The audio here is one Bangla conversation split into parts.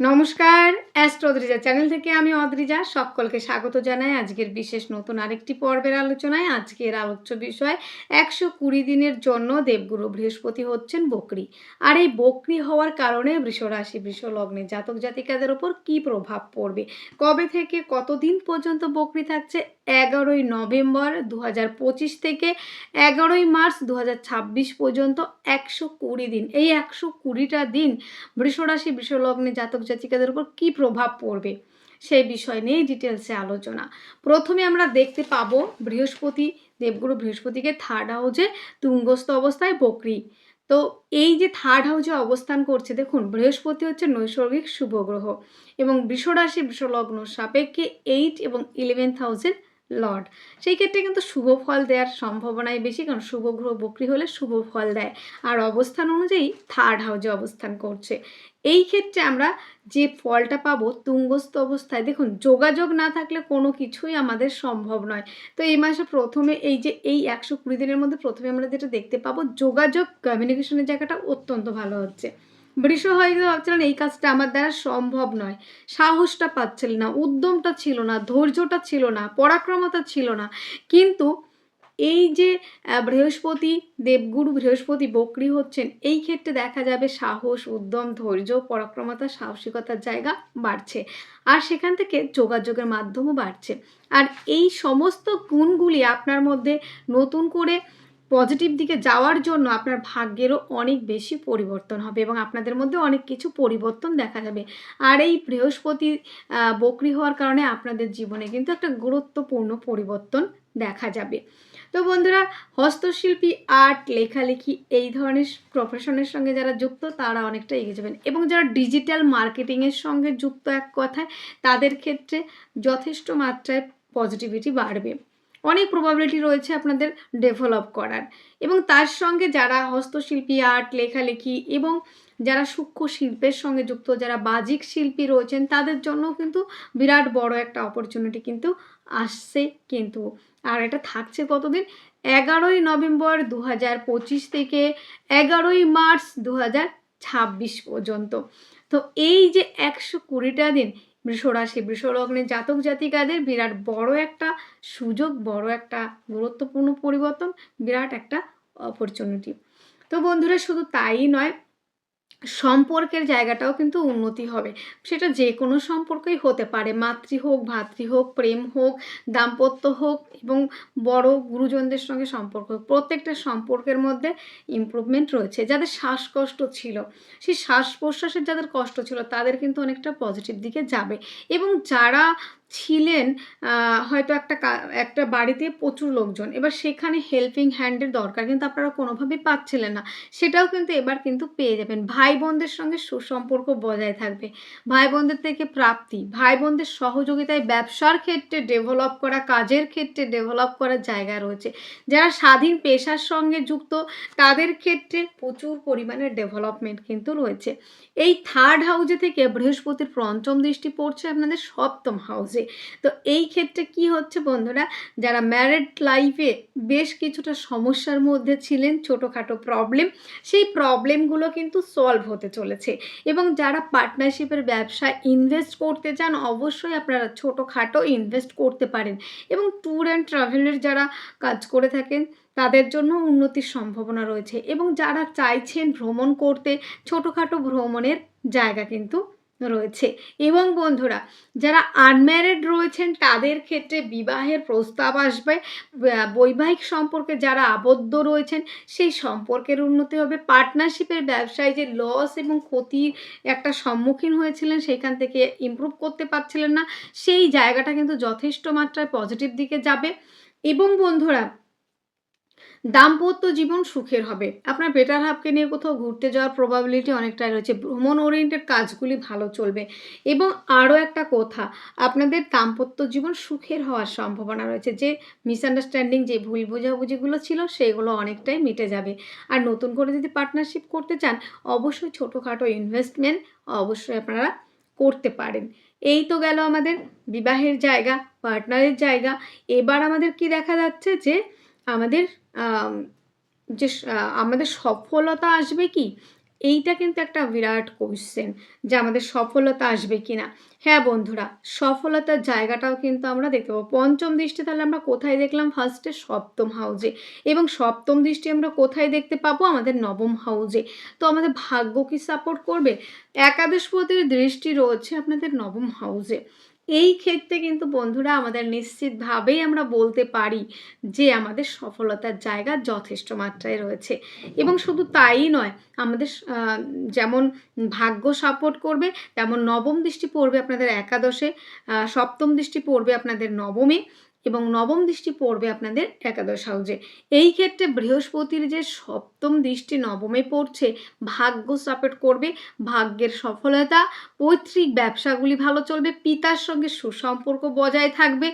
নমস্কার অ্যাস্ট্রো অদ্রিজা চ্যানেল থেকে আমি অদ্রিজা সকলকে স্বাগত জানাই আজকের বিশেষ নতুন আরেকটি পর্বের আলোচনায়। আজকের আলোচ্য বিষয়, একশো কুড়ি দিনের জন্য দেবগুরু বৃহস্পতি হচ্ছেন বকরি। আর এই বকরি হওয়ার কারণে বৃষরাশি বৃষলগ্নে জাতক জাতিকাদের ওপর কি প্রভাব পড়বে? কবে থেকে কতদিন পর্যন্ত বকরি থাকছে? এগারোই নভেম্বর দু থেকে এগারোই মার্চ দু পর্যন্ত একশো কুড়ি দিন। এই একশো কুড়িটা দিন বৃষরাশি বৃষলগ্নে জাতক জাতিকাদের উপর কী প্রভাব পড়বে সেই বিষয় নিয়ে ডিটেলসে আলোচনা। প্রথমে আমরা দেখতে পাবো বৃহস্পতি, দেবগুরু বৃহস্পতিকে থার্ড হাউজে তুঙ্গস্থ অবস্থায় বকরি। তো এই যে থার্ড হাউজে অবস্থান করছে, দেখুন, বৃহস্পতি হচ্ছে নৈসর্গিক শুভ গ্রহ এবং বৃষরাশি বৃষলগ্ন সাপেক্ষে এইট এবং ইলেভেন্থ হাউসের লর্ড। সেই ক্ষেত্রে কিন্তু শুভ ফল দেওয়ার সম্ভাবনাই বেশি, কারণ শুভ গ্রহ বকরি হলে শুভ ফল দেয়। আর অবস্থান অনুযায়ী থার্ড হাউজে অবস্থান করছে। এই ক্ষেত্রে আমরা যে ফলটা পাবো তুঙ্গস্থ অবস্থায়, দেখুন, যোগাযোগ না থাকলে কোনো কিছুই আমাদের সম্ভব নয়। তো এই মাসে প্রথমে এই যে এই একশো কুড়ি দিনের মধ্যে প্রথমে আমরা যেটা দেখতে পাবো, যোগাযোগ কমিউনিকেশনের জায়গাটা অত্যন্ত ভালো হচ্ছে। বৃষ হয়ে ভাবছিলেন, এই কাজটা আমার দ্বারা সম্ভব নয়। সাহসটা পাচ্ছিলেন না, উদ্যমটা ছিল না, ধৈর্যটা ছিল না, পরাক্রমতা ছিল না। কিন্তু এই যে বৃহস্পতি দেবগুরু, বৃহস্পতি বকরি হচ্ছেন, এই ক্ষেত্রে দেখা যাবে সাহস, উদ্যম, ধৈর্য, পরাক্রমতা, সাহসিকতার জায়গা বাড়ছে। আর সেখান থেকে যোগাযোগের মাধ্যমও বাড়ছে। আর এই সমস্ত গুণগুলি আপনার মধ্যে নতুন করে পজিটিভ দিকে যাওয়ার জন্য আপনার ভাগ্যেরও অনেক বেশি পরিবর্তন হবে এবং আপনাদের মধ্যে অনেক কিছু পরিবর্তন দেখা যাবে। আর এই বৃহস্পতি বকরি হওয়ার কারণে আপনাদের জীবনে কিন্তু একটা গুরুত্বপূর্ণ পরিবর্তন দেখা যাবে। তো বন্ধুরা, হস্তশিল্পী, আর্ট, লেখালেখি এই ধরনের প্রফেশনের সঙ্গে যারা যুক্ত, তারা অনেকটা এগিয়ে যাবেন। এবং যারা ডিজিটাল মার্কেটিংয়ের সঙ্গে যুক্ত এক কথায়, তাদের ক্ষেত্রে যথেষ্ট মাত্রায় পজিটিভিটি বাড়বে। অনেক প্রবাবিলিটি রয়েছে আপনাদের ডেভেলপ করার। এবং তার সঙ্গে যারা হস্তশিল্পী আর্ট লেখালেখি এবং যারা সূক্ষ্ম শিল্পের সঙ্গে যুক্ত, যারা বাজিক শিল্পী রয়েছেন, তাদের জন্য কিন্তু বিরাট বড় একটা অপরচুনিটি কিন্তু আসছে কিন্তু। আর এটা থাকছে কতদিন? এগারোই নভেম্বর দু হাজার পঁচিশ থেকে এগারোই মার্চ দু ছাব্বিশ পর্যন্ত। তো এই যে একশো কুড়িটা দিন বৃষরাশি বৃষলগ্নে জাতক জাতিকাদের বিরাট বড় একটা সুযোগ, বড় একটা গুরুত্বপূর্ণ পরিবর্তন, বিরাট একটা অপরচুনিটি তো বন্ধুরা, শুধু তাই নয় সম্পর্কের জায়গাটাও কিন্তু উন্নতি হবে। সেটা যে কোনো সম্পর্কই হতে পারে। মাতৃ হোক, ভাতৃ হোক, প্রেম হোক, দাম্পত্য হোক এবং বড় গুরুজনদের সঙ্গে সম্পর্ক প্রত্যেকটা সম্পর্কের মধ্যে ইম্প্রুভমেন্ট রয়েছে। যাদের শ্বাসকষ্ট ছিল, সেই শ্বাস প্রশ্বাসের যাদের কষ্ট ছিল, তাদের কিন্তু অনেকটা পজিটিভ দিকে যাবে। এবং যারা ছিলেন হয়তো একটা একটা বাড়িতে প্রচুর লোকজন। এবার সেখানে হেল্পিং হ্যান্ডের দরকার, কিন্তু আপনারা কোনোভাবেই পাচ্ছিলেন না। সেটাও কিন্তু এবার কিন্তু পেয়ে যাবেন। ভাই বোনদের সঙ্গে সুসম্পর্ক বজায় থাকবে। ভাই বোনদের থেকে প্রাপ্তি। ভাই বোনদের সহযোগিতায় ব্যবসার ক্ষেত্রে ডেভেলপ করা, কাজের ক্ষেত্রে ডেভেলপ করার জায়গা রয়েছে। যারা স্বাধীন পেশার সঙ্গে যুক্ত, তাদের ক্ষেত্রে প্রচুর পরিমাণে ডেভেলপমেন্ট কিন্তু রয়েছে। এই থার্ড হাউজে থেকে বৃহস্পতির পঞ্চম দৃষ্টি পড়ছে আপনাদের সপ্তম হাউসে তো এই ক্ষেত্রে কি হচ্ছে বন্ধুরা? যারা ম্যারেড লাইফে বেশ কিছুটা সমস্যার মধ্যে ছিলেন, ছোটোখাটো প্রবলেম সেই প্রবলেমগুলো কিন্তু সলভ হতে চলেছে। এবং যারা পার্টনারশিপের ব্যবসা ইনভেস্ট করতে চান, অবশ্যই আপনারা ছোটোখাটো ইনভেস্ট করতে পারেন। এবং ট্যুর অ্যান্ড ট্রাভেলের যারা কাজ করে থাকেন, তাদের জন্য উন্নতির সম্ভাবনা রয়েছে। এবং যারা চাইছেন ভ্রমণ করতে, ছোটোখাটো ভ্রমণের জায়গা কিন্তু রয়েছে। এবং বন্ধুরা, যারা আনম্যারিড রয়েছেন, তাদের ক্ষেত্রে বিবাহের প্রস্তাব আসবে। বৈবাহিক সম্পর্কে যারা আবদ্ধ রয়েছেন, সেই সম্পর্কের উন্নতি হবে। পার্টনারশিপের ব্যবসায় যে লস এবং ক্ষতির একটা সম্মুখীন হয়েছিলেন, সেখান থেকে ইম্প্রুভ করতে পারছিলেন না। সেই জায়গাটা কিন্তু যথেষ্ট মাত্রায় পজিটিভ দিকে যাবে। এবং বন্ধুরা দাম্পত্য জীবন সুখের হবে। আপনার বেটার হাফকে নিয়ে কোথাও ঘুরতে যাওয়ার প্রবাবিলিটি অনেকটাই রয়েছে। ভ্রমণ ওরিয়েন্টেড কাজগুলি ভালো চলবে। এবং আরও একটা কথা, আপনাদের দাম্পত্য জীবন সুখের হওয়ার সম্ভাবনা রয়েছে। যে মিসআন্ডারস্ট্যান্ডিং যে ভুল বোঝাবুঝিগুলো ছিল, সেগুলো অনেকটাই মিটে যাবে। আর নতুন করে যদি পার্টনারশিপ করতে চান, অবশ্যই ছোটোখাটো ইনভেস্টমেন্ট অবশ্যই আপনারা করতে পারেন। এই তো গেল আমাদের বিবাহের জায়গা পার্টনারের জায়গা। এবার আমাদের কি দেখা যাচ্ছে যে আমাদের যে আমাদের সফলতা আসবে কি? এইটা কিন্তু একটা বিরাট কোয়েশ্চেন যে আমাদের সফলতা আসবে কি না হ্যাঁ বন্ধুরা, সফলতার জায়গাটাও কিন্তু আমরা দেখতে পাবো। পঞ্চম দৃষ্টি তাহলে আমরা কোথায় দেখলাম? ফার্স্টে সপ্তম হাউজে এবং সপ্তম দৃষ্টি আমরা কোথায় দেখতে পাবো? আমাদের নবম হাউজে তো আমাদের ভাগ্য কি সাপোর্ট করবে? একাদশপতির দৃষ্টি রয়েছে আপনাদের নবম হাউজে এই ক্ষেত্রে কিন্তু বন্ধুরা আমাদের নিশ্চিতভাবেই আমরা বলতে পারি যে আমাদের সফলতার জায়গা যথেষ্ট মাত্রায় রয়েছে। এবং শুধু তাই নয়, আমাদের যেমন ভাগ্য সাপোর্ট করবে, তেমন নবম দৃষ্টি পড়বে আপনাদের একাদশে সপ্তম দৃষ্টি পড়বে আপনাদের নবমে। এবং নবম দৃষ্টি পড়বে আপনাদের একাদশ হাউজে। এই ক্ষেত্রে বৃহস্পতির যে সপ্তম দৃষ্টি নবমে পড়ছে, ভাগ্য সাপোর্ট করবে, ভাগ্যের সফলতা, পৈতৃক ব্যবসাগুলি ভালো চলবে, পিতার সঙ্গে সুসম্পর্ক বজায় থাকবে।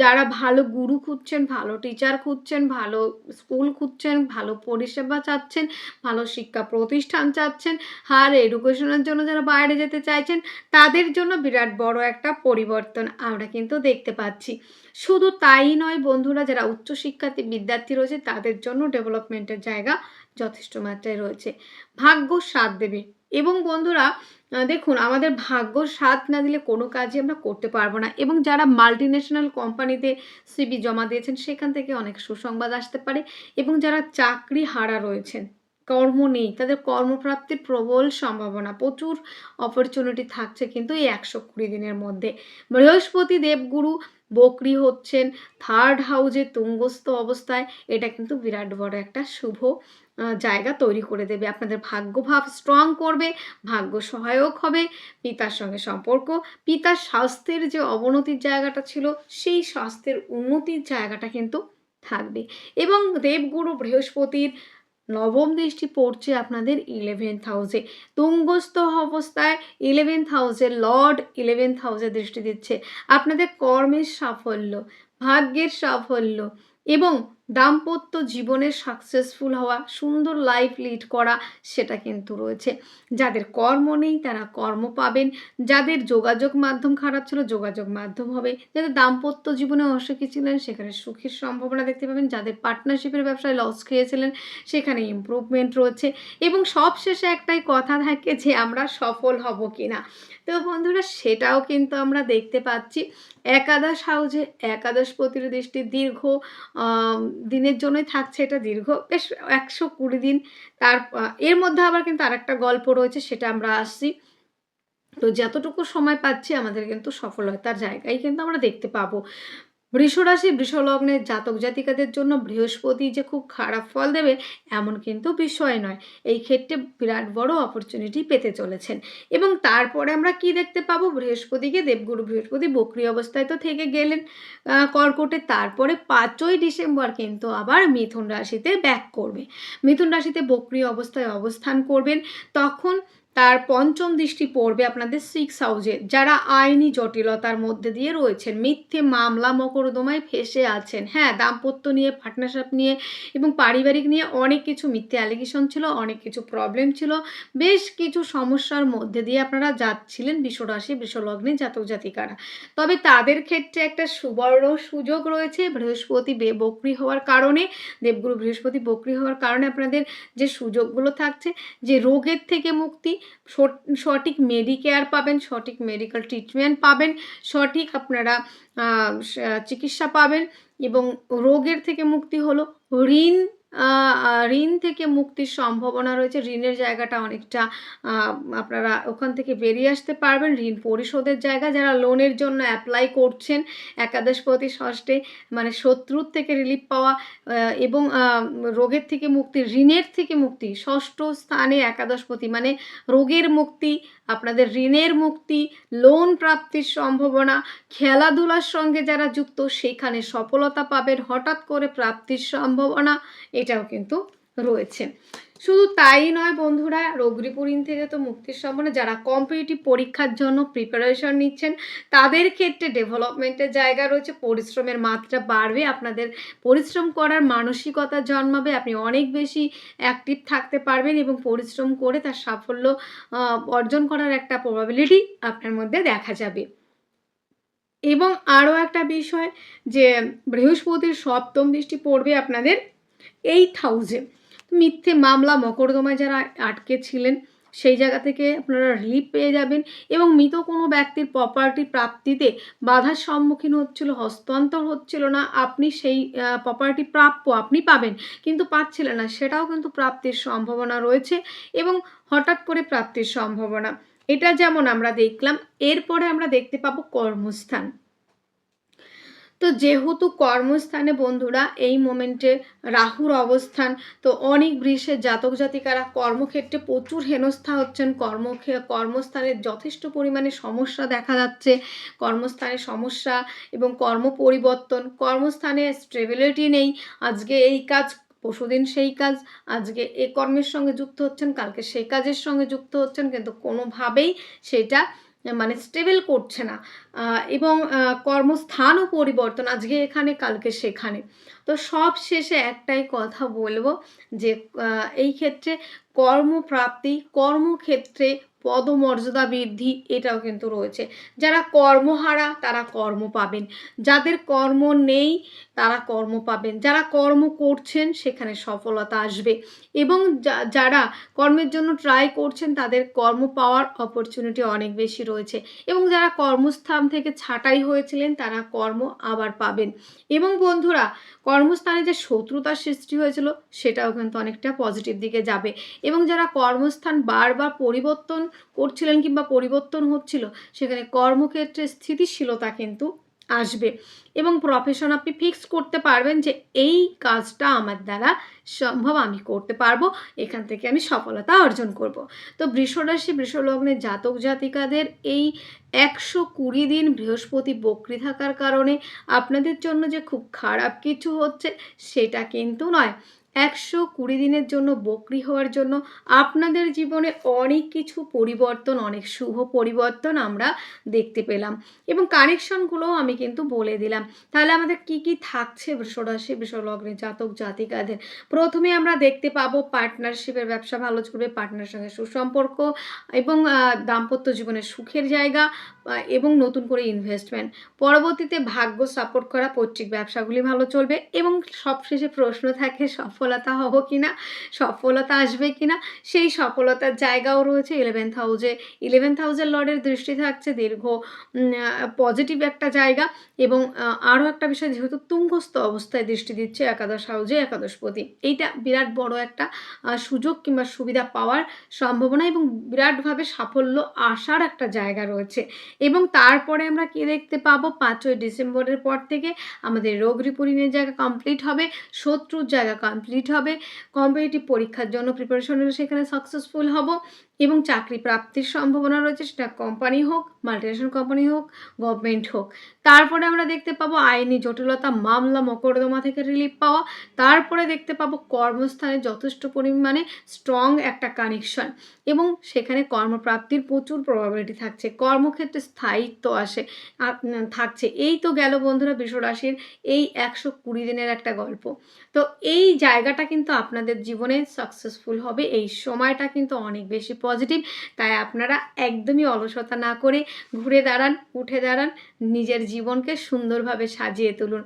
যারা ভালো গুরু খুঁজছেন, ভালো টিচার খুঁজছেন, ভালো স্কুল খুঁজছেন, ভালো পরিষেবা চাচ্ছেন, ভালো শিক্ষা প্রতিষ্ঠান চাচ্ছেন হার এডুকেশনের জন্য যারা বাইরে যেতে চাইছেন, তাদের জন্য বিরাট বড় একটা পরিবর্তন আমরা কিন্তু দেখতে পাচ্ছি। শুধু তাই নয় বন্ধুরা, যারা উচ্চশিক্ষার্থী বিদ্যার্থী রয়েছে, তাদের জন্য ডেভেলপমেন্টের জায়গা যথেষ্ট মাত্রায় রয়েছে। ভাগ্য সাথ দেবে। এবং বন্ধুরা দেখুন, আমাদের ভাগ্য সাথ না দিলে কোনো কাজই আমরা করতে পারব না। এবং যারা মাল্টি ন্যাশনাল কোম্পানিতে সিবি জমা দিয়েছেন, সেখান থেকে অনেক সুসংবাদ আসতে পারে। এবং যারা চাকরি হারা রয়েছেন, কর্ম নেই, তাদের কর্মপ্রাপ্তির প্রবল সম্ভাবনা, প্রচুর অপরচুনিটি থাকছে কিন্তু এই একশো কুড়ি দিনের মধ্যে। বৃহস্পতি দেবগুরু বকরি হচ্ছেন থার্ড হাউজে তুঙ্গস্থ অবস্থায়, এটা কিন্তু বিরাট বড় একটা শুভ জায়গা তৈরি করে দেবে। আপনাদের ভাগ্যভাব স্ট্রং করবে, ভাগ্য সহায়ক হবে, পিতার সঙ্গে সম্পর্ক, পিতার স্বাস্থ্যের যে অবনতির জায়গাটা ছিল, সেই স্বাস্থ্যের উন্নতির জায়গাটা কিন্তু থাকবে। এবং দেবগুরু বৃহস্পতির নবম দৃষ্টি পড়ছে আপনাদের ইলেভেন্থ হাউসে তুঙ্গস্থ অবস্থায় ইলেভেন্থ হাউসে লর্ড ইলেভেন্থ হাউসে দৃষ্টি দিচ্ছে। আপনাদের কর্মের সাফল্য, ভাগ্যের সাফল্য এবং দাম্পত্য জীবনে সাকসেসফুল হওয়া, সুন্দর লাইফ লিড করা সেটা কিন্তু রয়েছে। যাদের কর্ম নেই তারা কর্ম পাবেন, যাদের যোগাযোগ মাধ্যম খারাপ ছিল যোগাযোগ মাধ্যম হবে। যাদের দাম্পত্য জীবনে অসুখী ছিলেন সেখানে সুখের সম্ভাবনা দেখতে পাবেন। যাদের পার্টনারশিপের ব্যবসায় লস খেয়েছিলেন সেখানে ইমপ্রুভমেন্ট রয়েছে। এবং সবশেষে একটাই কথা থাকে যে আমরা সফল হব কি না তো বন্ধুরা, সেটাও কিন্তু আমরা দেখতে পাচ্ছি। একাদশ হাউজে একাদশ দৃষ্টি দীর্ঘ দিনের জন্যই থাকছে এটা দীর্ঘ, বেশ একশো কুড়ি দিন। তার এর মধ্যে আবার কিন্তু আর একটা গল্প রয়েছে, সেটা আমরা আসছি। তো যতটুকু সময় পাচ্ছি, আমাদের কিন্তু সফলতার জায়গায় কিন্তু আমরা দেখতে পাবো। বৃষরাশি বৃষলগ্নের জাতক জাতিকাদের জন্য বৃহস্পতি যে খুব খারাপ ফল দেবে, এমন কিন্তু বিষয় নয়। এই ক্ষেত্রে বিরাট বড় অপরচুনিটি পেতে চলেছেন। এবং তারপরে আমরা কি দেখতে পাবো? বৃহস্পতিকে দেবগুরু, বৃহস্পতি বক্রি অবস্থায় তো থেকে গেলেন কর্কটে। তারপরে পাঁচই ডিসেম্বর কিন্তু আবার মিথুন রাশিতে ব্যাক করবে। মিথুন রাশিতে বক্রি অবস্থায় অবস্থান করবেন। তখন তার পঞ্চম দৃষ্টি পড়বে আপনাদের সিক্স হাউজে যারা আইনি জটিলতার মধ্যে দিয়ে রয়েছেন, মিথ্যে মামলা মকরদমায় ফেসে আছেন। হ্যাঁ দাম্পত্য নিয়ে পার্টনারশিপ নিয়ে এবং পারিবারিক নিয়ে অনেক কিছু মিথ্যে অ্যালিগেশন ছিল, অনেক কিছু প্রবলেম ছিল। বেশ কিছু সমস্যার মধ্যে দিয়ে আপনারা যাচ্ছিলেন বিশ্বরাশি, বিশ্বলগ্নে জাতক জাতিকারা। তবে তাদের ক্ষেত্রে একটা সুবর্ণ সুযোগ রয়েছে, বৃহস্পতি বে- বক্রি হওয়ার কারণে, দেবগুরু বৃহস্পতি বক্রি হওয়ার কারণে আপনাদের যে সুযোগগুলো থাকছে, যে রোগের থেকে মুক্তি সঠিক মেডিকেয়ার পাবেন, সঠিক মেডিকেল ট্রিটমেন্ট পাবেন, সঠিক আপনারা চিকিৎসা পাবেন এবং রোগের থেকে মুক্তি হলো ঋণ ঋণ থেকে মুক্তির সম্ভাবনা রয়েছে। ঋণের জায়গাটা অনেকটা আপনারা ওখান থেকে বেরিয়ে আসতে পারবেন। ঋণ পরিশোধের জায়গা যারা লোনের জন্য অ্যাপ্লাই করছেন একাদশপতি ষষ্ঠে মানে শত্রুর থেকে রিলিফ পাওয়া এবং রোগের থেকে মুক্তি, ঋণের থেকে মুক্তি, ষষ্ঠ স্থানে একাদশপতি মানে রোগের মুক্তি, আপনাদের ঋণের মুক্তি লোন প্রাপ্তির সম্ভাবনা, খেলাধুলার সঙ্গে যারা যুক্ত, সেখানে সফলতা পাবেন। হঠাৎ করে প্রাপ্তির সম্ভাবনা এটাও কিন্তু রয়েছে। শুধু তাই নয় বন্ধুরা, রোগরিপুরিন থেকে তো মুক্তির সম্ভাবনা, যারা কম্পিটিটিভ পরীক্ষার জন্য প্রিপারেশন নিচ্ছেন, তাদের ক্ষেত্রে ডেভেলপমেন্টের জায়গা রয়েছে, পরিশ্রমের মাত্রা বাড়বে, আপনাদের পরিশ্রম করার মানসিকতা জন্মাবে, আপনি অনেক বেশি অ্যাক্টিভ থাকতে পারবেন এবং পরিশ্রম করে তার সাফল্য অর্জন করার একটা প্রবাবিলিটি আপনার মধ্যে দেখা যাবে। এবং আরও একটা বিষয় যে বৃহস্পতির সপ্তম দৃষ্টি পড়বে আপনাদের এইট হাউসে মিথ্যে মামলা মকরদমায় যারা আটকে ছিলেন, সেই জায়গা থেকে আপনারা রিলিফ পেয়ে যাবেন এবং মৃত কোনো ব্যক্তির প্রপার্টি প্রাপ্তিতে বাধার সম্মুখীন হচ্ছিল, হস্তান্তর হচ্ছিল না। আপনি সেই প্রপার্টি প্রাপ্য আপনি পাবেন, কিন্তু পাচ্ছিলেন না। সেটাও কিন্তু প্রাপ্তির সম্ভাবনা রয়েছে এবং হঠাৎ করে প্রাপ্তির সম্ভাবনা। এটা যেমন আমরা দেখলাম, এরপরে আমরা দেখতে পাবো কর্মস্থান। তো যেহেতু কর্মস্থানে বন্ধুরা এই মোমেন্টে রাহুর অবস্থান, তো অনেক বৃষের জাতক জাতিকারা কর্মক্ষেত্রে প্রচুর হেনস্থা হচ্ছেন। কর্ম কর্মস্থানে যথেষ্ট পরিমাণে সমস্যা দেখা যাচ্ছে। কর্মস্থানে সমস্যা এবং কর্ম পরিবর্তন, কর্মস্থানে স্টেবিলিটি নেই। আজকে এই কাজ পশুদিন সেই কাজ, আজকে এ কর্মের সঙ্গে যুক্ত হচ্ছেন, কালকে সেই কাজের সঙ্গে যুক্ত হচ্ছেন, কিন্তু কোনোভাবেই সেটা মানে স্টেবল করছে না। এবং কর্মস্থানও পরিবর্তন আজকে এখানে, কালকে সেখানে। তো সব শেষে একটাই কথা বলব যে এই ক্ষেত্রে কর্মপ্রাপ্তি, কর্মক্ষেত্রে পদমর্যাদা বৃদ্ধি এটাও কিন্তু রয়েছে। যারা কর্মহারা, তারা কর্ম পাবেন। যাদের কর্ম নেই, তারা কর্ম পাবেন। যারা কর্ম করছেন, সেখানে সফলতা আসবে। এবং যারা কর্মের জন্য ট্রাই করছেন, তাদের কর্ম পাওয়ার অপরচুনিটি অনেক বেশি রয়েছে। এবং যারা কর্মস্থান থেকে ছাঁটাই হয়েছিলেন, তারা কর্ম আবার পাবেন। এবং বন্ধুরা, কর্মস্থানে যে শত্রুতার সৃষ্টি হয়েছিল, সেটাও কিন্তু অনেকটা পজিটিভ দিকে যাবে। এবং যারা কর্মস্থান বারবার পরিবর্তন করছিলেন কিংবা পরিবর্তন হচ্ছিল, সেখানে কর্মক্ষেত্রে স্থিতিশীলতা কিন্তু আসবে। এবং প্রফেশন আপনি ফিক্স করতে পারবেন যে এই কাজটা আমার দ্বারা সম্ভব আমি করতে পারব, এখান থেকে আমি সফলতা অর্জন করব। তো বৃষরাশি বৃষলগ্নের জাতক জাতিকাদের এই একশো কুড়ি দিন বৃহস্পতি বক্রি থাকার কারণে আপনাদের জন্য যে খুব খারাপ কিছু হচ্ছে, সেটা কিন্তু নয়। একশো কুড়ি দিনের জন্য বকরি হওয়ার জন্য আপনাদের জীবনে অনেক কিছু পরিবর্তন, অনেক শুভ পরিবর্তন আমরা দেখতে পেলাম। এবং কানেকশনগুলোও আমি কিন্তু বলে দিলাম। তাহলে আমাদের কি কি থাকছে বৃষরাশি বৃষলগ্নের জাতক জাতিকাদের? প্রথমে আমরা দেখতে পাবো পার্টনারশিপের ব্যবসা ভালো চলবে, পার্টনার সঙ্গে সুসম্পর্ক এবং দাম্পত্য জীবনের সুখের জায়গা এবং নতুন করে ইনভেস্টমেন্ট পরবর্তীতে ভাগ্য সাপোর্ট করা পৈতৃক ব্যবসাগুলি ভালো চলবে এবং সবশেষে প্রশ্ন থাকে সফলতা হব কি না সফলতা আসবে কি না সেই সফলতার জায়গাও রয়েছে ইলেভেন্থ হাউসে ইলেভেন্থ হাউসের লর্ডের দৃষ্টি থাকছে দীর্ঘ পজিটিভ একটা জায়গা এবং আরও একটা বিষয় যেহেতু তুঙ্গস্থ অবস্থায় দৃষ্টি দিচ্ছে একাদশ হাউসে একাদশপতি। এইটা বিরাট বড় একটা সুযোগ কিংবা সুবিধা পাওয়ার সম্ভাবনা এবং বিরাটভাবে সাফল্য আসার একটা জায়গা রয়েছে। এবং তারপরে আমরা কি দেখতে পাবো? পাঁচই ডিসেম্বরের পর থেকে আমাদের রোগ রিপোর্টিংয়ের জায়গা কমপ্লিট হবে, শত্রুর জায়গা কমপ্লিট হবে। কম্পিটিটিভ পরীক্ষার জন্য প্রিপারেশন সেখানে সাকসেসফুল হব। এবং চাকরি প্রাপ্তির সম্ভাবনা রয়েছে, সেটা কোম্পানি হোক মাল্টিনেশনাল কোম্পানি হোক গভর্নমেন্ট হোক। তারপরে আমরা দেখতে পাবো আইনি জটিলতা, মামলা, মকদ্দমা থেকে রিলিফ পাওয়া। তারপরে দেখতে পাবো কর্মস্থানে যথেষ্ট পরিমাণে স্ট্রং একটা কানেকশন এবং সেখানে কর্মপ্রাপ্তির প্রচুর প্রবাবিলিটি থাকছে, কর্মক্ষেত্রে স্থায়িত্ব আসে থাকছে। এই তো গেল বন্ধুরা বিশ্বরাশির এই একশো কুড়ি দিনের একটা গল্প। তো এই জায়গাটা কিন্তু আপনাদের জীবনে সাকসেসফুল হবে, এই সময়টা কিন্তু অনেক বেশি পজিটিভ তাই আপনারা একদমই অলসতা না করে ঘুরে দাঁড়ান, উঠে দাঁড়ান, নিজের জীবনকে সুন্দরভাবে সাজিয়ে তুলুন।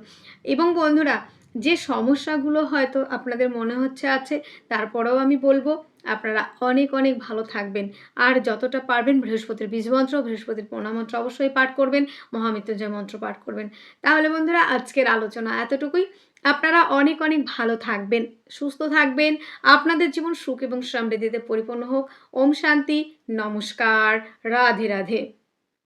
এবং বন্ধুরা, যে সমস্যাগুলো হয়তো আপনাদের মনে হচ্ছে আছে, তারপরেও আমি বলব, আপনারা অনেক অনেক ভালো থাকবেন। আর যতটা পারবেন, বৃহস্পতির বীজমন্ত্র বৃহস্পতির প্রণামন্ত্র অবশ্যই পাঠ করবেন, মহামৃত্যুঞ্জয় মন্ত্র পাঠ করবেন। তাহলে বন্ধুরা, আজকের আলোচনা এতটুকুই। আপনারা অনেক অনেক ভালো থাকবেন, সুস্থ থাকবেন। আপনাদের জীবন সুখ এবং সমৃদ্ধিতে পরিপূর্ণ হোক। ওম শান্তি, নমস্কার। রাধে রাধে।